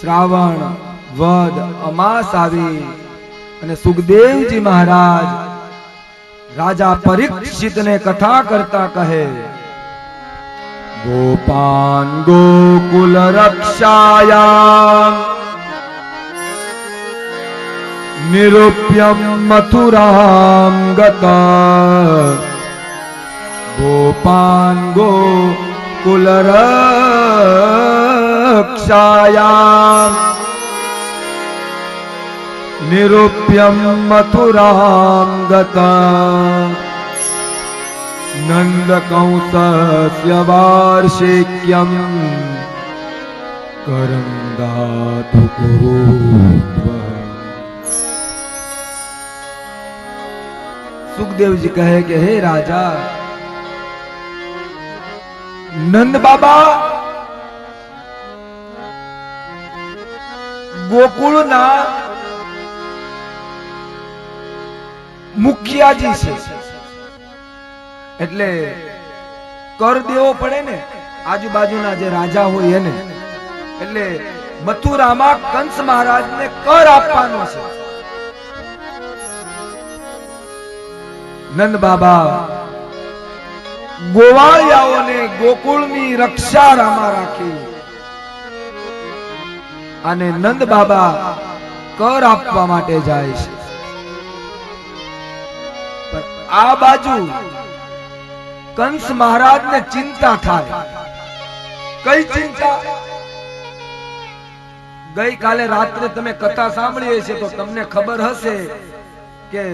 શ્રાવણ, વદ, અમાસ આવી અને સુખદેવજી મહારાજ રાજા પરીક્ષિતને કથા કરતા કહે, ગોપાન ગોકુલ રક્ષાયા. નિરૂપ્યમ મથુરામ ગતા. ગોપાન ગોકુલ રક્ષાયા નિરૂપ્યમ મથુરામ ગતા નંદકંસસ્ય વાર્ષિક્યમ કરમ દાતુ કુરુત્વ સુખદેવજી કહે કે હે રાજા નંદ બાબા ગોકુળના મુખિયાજી છે. એટલે કર દેવો પડે ને, આજુબાજુના જે રાજા હોય એને. એટલે મથુરામાં કંસ મહારાજને કર આપવાનો છે. નંદ બાબા, ગોવાળિયાઓને ગોકુળની રક્ષા રામા રાખી. અને નંદ બાબા કર આપવા માટે જાય છે. આ બાજુ કંસ મહારાજને ચિંતા થાય. કઈ ચિંતા? ગઈકાલે રાત્રે તમે કથા સાંભળી હશે તો તમને ખબર હશે કે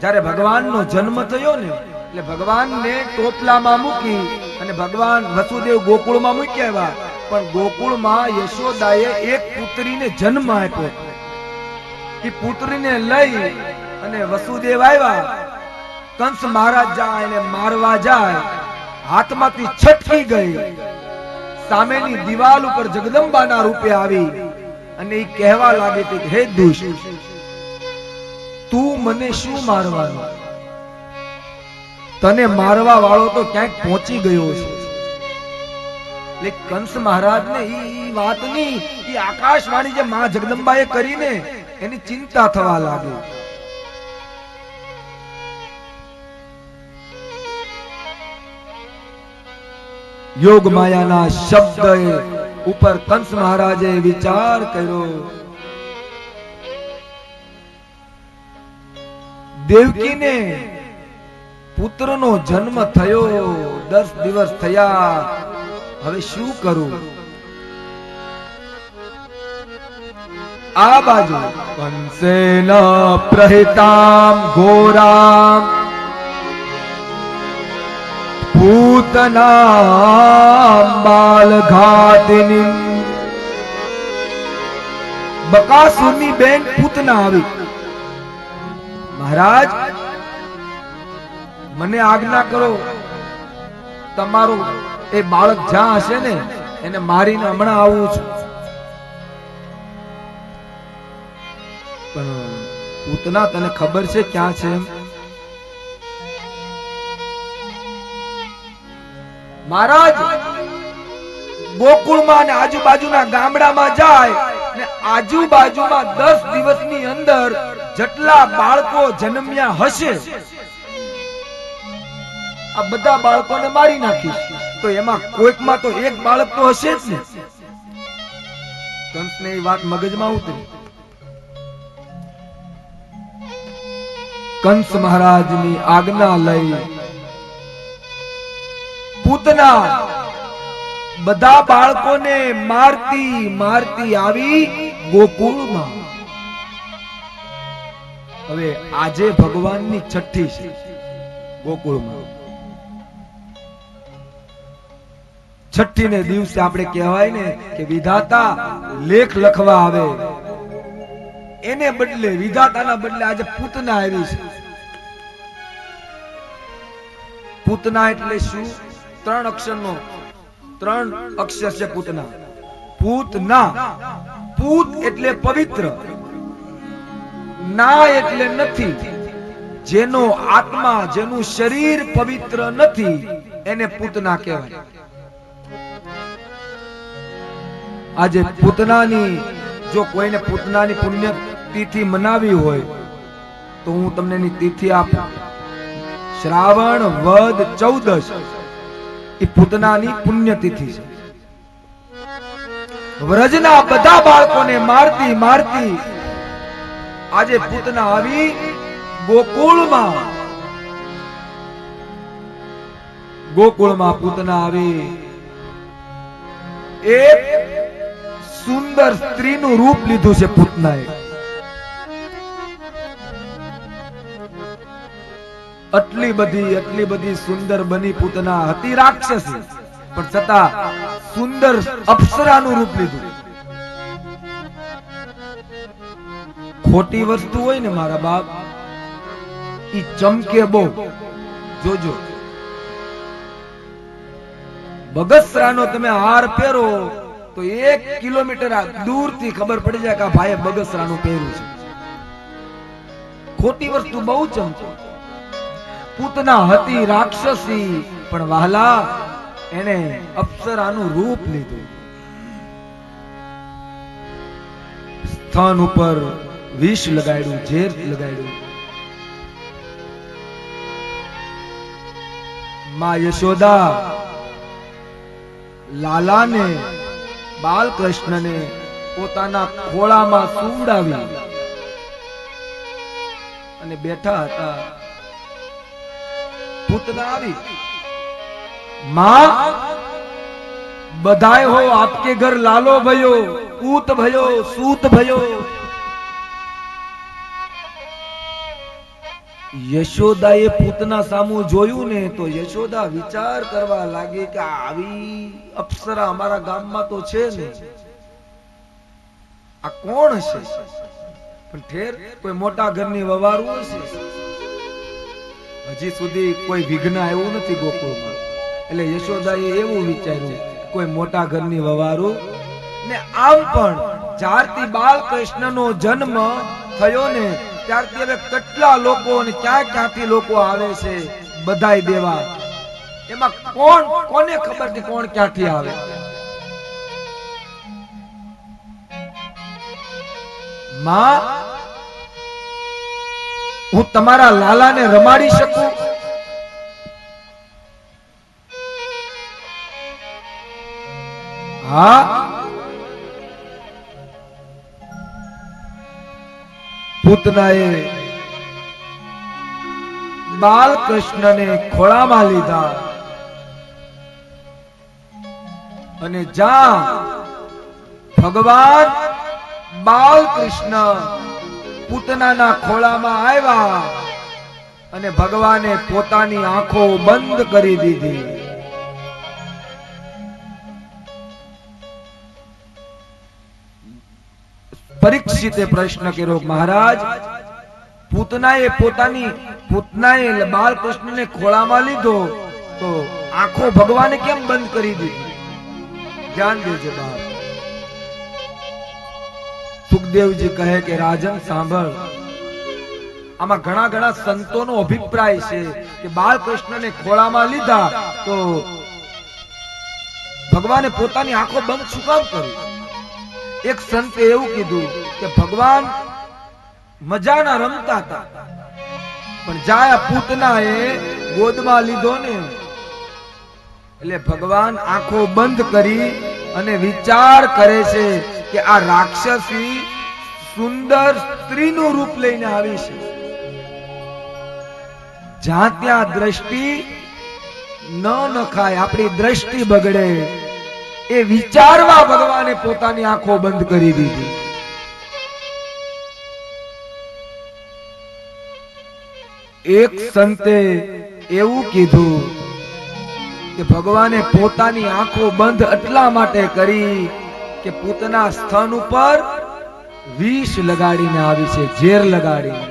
જ્યારે ભગવાનનો જન્મ થયો ને, એટલે ભગવાનને ટોપલામાં મૂકી અને ભગવાન વસુદેવ ગોકુળમાં મૂકી આવ્યા પણ ગોકુળમાં યશોદાએ એક પુત્રીને જન્મ આપ્યો. એ પુત્રીને લઈ અને વસુદેવ આવ્યા. કંસ મહારાજ જાય એને મારવા જાય. હાથમાંથી છટકી ગઈ. સામેની દિવાલ ઉપર જગદંબાના રૂપે આવી અને એ કહેવા લાગી હતી હે દુષ્ટ, તું મને શું મારવાનો? તને મારવા વાળો તો ક્યાંક પહોંચી ગયો છે. એટલે કંસ મહારાજને ઈ વાતની, ઈ આકાશવાણી જે માં જગદંબાએ કરીને, એની ચિંતા થવા લાગી. યોગ માયાના શબ્દ ઉપર કંસ મહારાજે વિચાર કર્યો. દેવકીને પુત્રનો જન્મ થયો, દસ દિવસ થયા હવે શું કરું? આ બાજુ. કંસેન પ્રહિતામ ઘોરામ. બકાસુરની બેન પૂતના આવી. મહારાજ, મને આજ્ઞા કરો, તમારું એ બાળક જ્યાં હશે ને, એને મારીને હમણાં આવું છું. પણ પૂતના તને ખબર છે ક્યાં છે મહારાજ, ગોકુળમાં અને આજુબાજુના ગામડામાં જાય ને આજુબાજુમાં દસ દિવસની અંદર જેટલા બાળકો જન્મ્યા હશે, આ બધા બાળકોને મારી નાખીશ. તો એમાં કોઈકમાં તો એક બાળક તો હશે જ ને. કંસને એ વાત મગજમાં ઉતરી. કંસ મહારાજની આજ્ઞા લઈ પૂતના બધા બાળકોને મારતી મારતી આવી ગોકુળમાં. હવે આજે ભગવાનની છઠ્ઠી છે ગોકુળમાં. છઠ્ઠી ને દિવસે આપણે કહેવાય ને કે વિધાતા લેખ લખવા આવે. એને બદલે વિધાતાના બદલે આજે પૂતના આવી છે. પૂતના એટલે શું? ત્રણ અક્ષરનો, ત્રણ અક્ષર છે પૂતના. પૂતના. પૂત એટલે પવિત્ર. ના એટલે નથી. જેનો આત્મા, જેનું શરીર પવિત્ર નથી, એને પૂતના કહેવાય. આજે પૂતનાની, જો કોઈને પૂતનાની પુણ્ય તિથિ મનાવી હોય, તો હું તમને એની તિથિ આપું. શ્રાવણ વદ ચૌદશ, એ પૂતનાની પુણ્ય તિથિ છે. વ્રજના બધા બાળકોને મારતી મારતી આજે પૂતના આવી ગોકુળમાં. ગોકુળમાં પૂતના આવી. એક સુંદર સ્ત્રીનું રૂપ લીધું છે પૂતનાએ. આટલી બધી આટલી બધી સુંદર બની પૂતના હતી રાક્ષસી, પણ છતાં સુંદર અપ્સરાનું રૂપ લીધું. ખોટી વસ્તુ હોય ને મારા બાપ, ઈ ચમકે બહુ. જોજો. બગસરાનો તમે હાર પહેરો તો એક કિલોમીટર દૂરથી ખબર પડી જાય કે આ ભાઈએ બગસરાનું પહેર્યું છે. ખોટી વસ્તુ બહુ ચમકે. પૂતના હતી રાક્ષસી, પણ વહાલા એને અપ્સરાનું રૂપ લીધું. સ્થાન ઉપર વિષ લગાડ્યું, ઝેર લગાડ્યું. માં યશોદા લાલાને બાલકૃષ્ણને પોતાના ખોળામાં સુવડાવી અને બેઠા હતા. પૂતના આવી. માં, બધાય હો આપકે ઘર લાલો ભયો પૂત ભયો, સૂત ભયો યશોદાએ પૂતના સામું જોયું ને તો યશોદા વિચાર કરવા લાગી કે આવી અપ્સરા અમારા ગામમાં તો છે ને. આ કોણ હશે પણ ઠેર કોઈ મોટા ઘરની વવારું હશે હજી સુધી કોઈ વિઘ્ન આવ્યું નથી ગોકુળમાં. એટલે યશોદાએ એવું વિચાર્યું, કોઈ મોટા ઘરની વવારું? ને આમ પણ જ્યારથી બાલકૃષ્ણનો જન્મ થયો ને ત્યારથી હવે કેટલા લોકો અને ક્યાં ક્યાંથી લોકો આવે છે, બધાય દેવા. એમાં કોણ, કોને ખબર કે કોણ ક્યાંથી આવે? માં, હું તમારા લાલાને રમાડી શકું? હા? પૂતનાએ બાલકૃષ્ણને ખોળામાં લીધા. અને જા ભગવાન બાલકૃષ્ણ પૂતનાના ખોળામાં આવ્યા અને ભગવાને પોતાની આંખો બંધ કરી દીધી. પરીક્ષિતે પ્રશ્ન કર્યો, મહારાજ, પૂતનાએ પોતાની, પૂતનાએ બાળકૃષ્ણને ખોળામાં લીધો, તો આંખો ભગવાને કેમ બંધ કરી દીધી? ધ્યાન દેજો બાપ. સુખદેવજી કહે કે, રાજન, સાંભળ. આમાં ઘણા ઘણા સંતોનો અભિપ્રાય છે કે બાળકૃષ્ણને ખોળામાં લીધા તો ભગવાને પોતાની આંખો બંધ શું કામ કરી એક સંતે એવું કીધું કે ભગવાન મજાના રમતા હતા. પણ જાયા પૂતના એ ગોદમાં લીધો ને. એટલે ભગવાન આંખો બંધ કરી અને વિચાર કરે છે કે આ રાક્ષસી સુંદર સ્ત્રીનું રૂપ લઈને આવી છે. જ્યાં ત્યાં દ્રષ્ટિ ન નખાય, આપણી દ્રષ્ટિ બગડે. એ વિચારવા ભગવાને પોતાની આંખો બંધ કરી દીધી. એક સંતે એવું કીધું કે ભગવાને પોતાની આંખો બંધ એટલા માટે કરી કે પૂતના સ્થાન ઉપર વિષ લગાડીને આવી છે, ઝેર લગાડીને.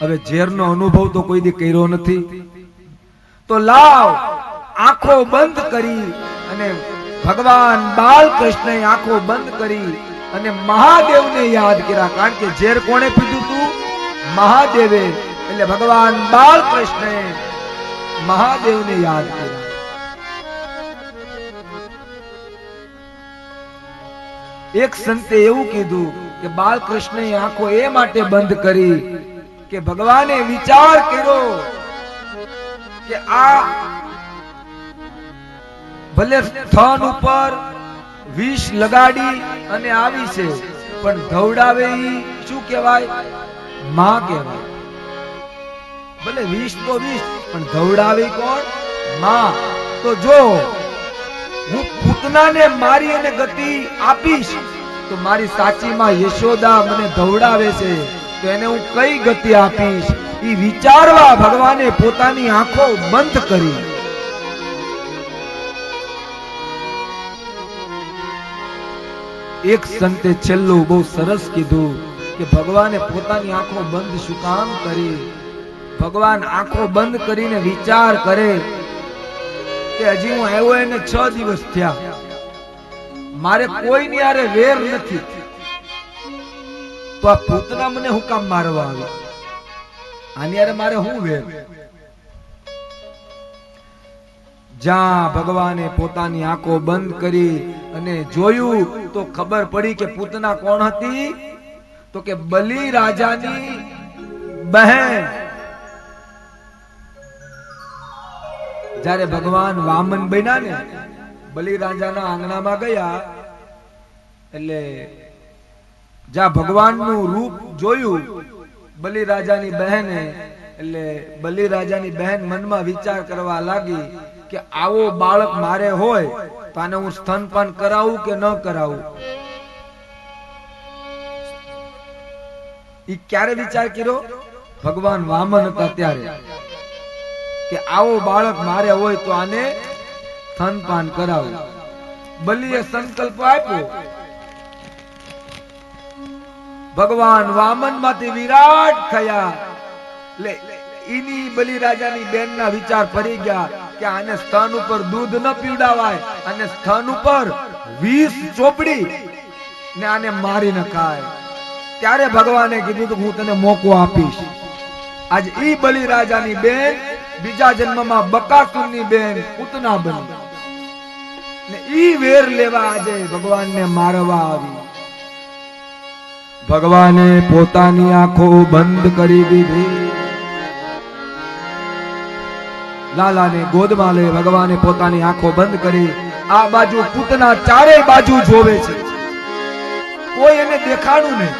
હવે ઝેરનો અનુભવ તો કોઈ દી કર્યો નથી. તો લાવ, આંખો બંધ કરી અને ભગવાન બાલકૃષ્ણએ આંખો બંધ કરી અને મહાદેવને યાદ કર્યા. કારણ કે ઝેર કોણે પીધું તું? મહાદેવે. એટલે ભગવાન બાલકૃષ્ણએ મહાદેવને યાદ કર્યા. એક સંતે એવું કીધું કે બાલકૃષ્ણએ આંખો એ માટે બંધ કરી કે ભગવાને વિચાર કર્યો કે આ ભલે થન ઉપર વિષ લગાડી અને આવી છે, પણ ધવડાવે શું કહેવાય? માં કહેવાય. ભલે વિષ તો વિષ, પણ ધવડાવે કોણ? માં. તો જો, હું પૂતનાને મારી અને ગતિ આપીશ, તો મારી સાચી માં યશોદા મને ધવડાવે છે, તો એને હું કઈ ગતિ આપીશ? એ વિચારવા ભગવાને પોતાની આંખો બંધ કરી. એક સંતે છેલ્લું બહુ સરસ કીધું કે ભગવાને પોતાની આંખો બંધ શું કામ કરી? ભગવાન આંખો બંધ કરીને વિચાર કરે કે હજી હું આવ્યો એને છ દિવસ થયા. મારે કોઈની આરે વેર નથી. તો આ પૂતના મને હું કામ મારવા આવ્યો? આની આરે મારે હું વેર? જ્યાં ભગવાને પોતાની આંખો બંધ કરી અને જોયું, તો ખબર પડી કે પૂતના કોણ હતી? તો કે બલિ રાજાની બહેન. જ્યારે ભગવાન વામન બન્યા ને, બલિ રાજાના આંગણામાં ગયા, એટલે જ્યાં ભગવાનનું રૂપ જોયું, બલિ રાજાની બહેને, એટલે બલિ રાજાની બહેન મનમાં વિચાર કરવા લાગી કે આવો બાળક મારે હોય, તો આને હું સ્તનપાન કરાવું કે ન કરાવું? ઈ ક્યારે વિચાર કર્યો? ભગવાન વામન હતા ત્યારે. કે આવો બાળક મારે હોય તો આને સ્તનપાન કરાવું. બલિએ સંકલ્પ આપ્યો. ભગવાન વામનમાંથી વિરાટ થયા. એટલે ઈની બલિ રાજાની બેન ના વિચાર ફરી ગયા. કે આને સ્તન ઉપર દૂધ ન પીવડાવાય, અને સ્તન ઉપર વીસ ચોપડી ને આને મારી નખાય. ત્યારે ભગવાને કીધું કે હું તને મોકો આપીશ. આજ ઈ બલિ રાજાની બેન, બીજા જન્મમાં બકાસુરની બેન પૂતના બની. ને ઈ વેર લેવા આજે ભગવાનને મારવા આવી. ભગવાને પોતાની આંખો બંધ કરી દીધી. લાલાને ગોદમાં લઈ ભગવાને પોતાની આંખો બંધ કરી આ બાજુ પૂતના ચારે બાજુ જોવે છે. કોઈ એને દેખાડું નહીં.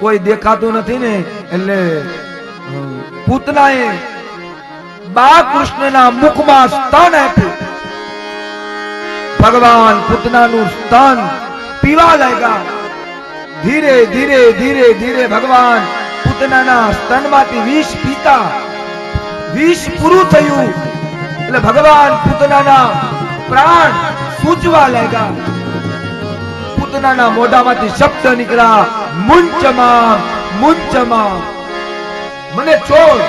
કોઈ દેખાતું નથી ને, એટલે પૂતનાએ બા કૃષ્ણના મુખમાં સ્તન આપ્યું. ભગવાન પૂતનાનું સ્તન પીવા લાગ્યા. ધીરે ધીરે ધીરે ધીરે ભગવાન પૂતનાના સ્તનમાંથી વિષ પીતા. વિષ પૂરું થયું. એટલે ભગવાન પૂતનાના પ્રાણ સૂચવા લાગ્યા. પૂતનાના મોઢામાંથી શબ્દ નીકળ્યા, મુંચમાં મુંચમાં. મને છોડ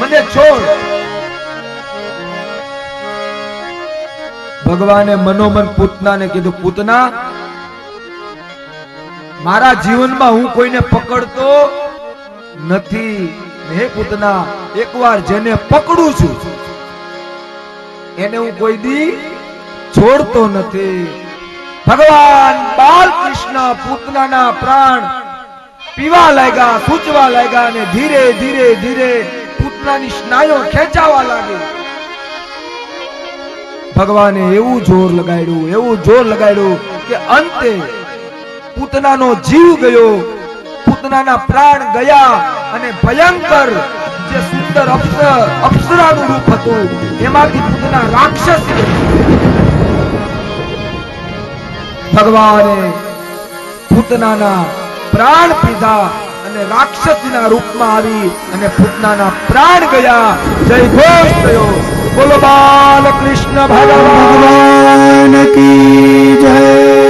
મને છોડ. ભગવાને મનોમન પૂતનાને કીધું, પૂતના, મારા જીવનમાં હું કોઈને પકડતો નથી. હે એકવાર જેને પકડું છું, એને હું કોઈ દી છોડતો નથી. ભગવાન બાલકૃષ્ણ પૂતનાના પ્રાણ પીવા લાગ્યા, સૂચવા લાગ્યા અને ધીરે ધીરે ધીરે પૂતનાની સ્નાયુઓ ખેંચાવા લાગી. ભગવાને એવું જોર લગાડ્યું, એવું જોર લગાડ્યું કે અંતે પૂતનાનો જીવ ગયો. પૂતનાના પ્રાણ ગયા અને ભયંકર જે સુંદર અપ્સરાનું રૂપ હતું, એમાંથી પૂતના રાક્ષસ ભગવાને પૂતનાના પ્રાણ પીધા અને રાક્ષસના રૂપમાં આવી અને પૂતનાના પ્રાણ ગયા. જય ઘોષ થયો. બોલો બાલકૃષ્ણ ભગવાન કી જય.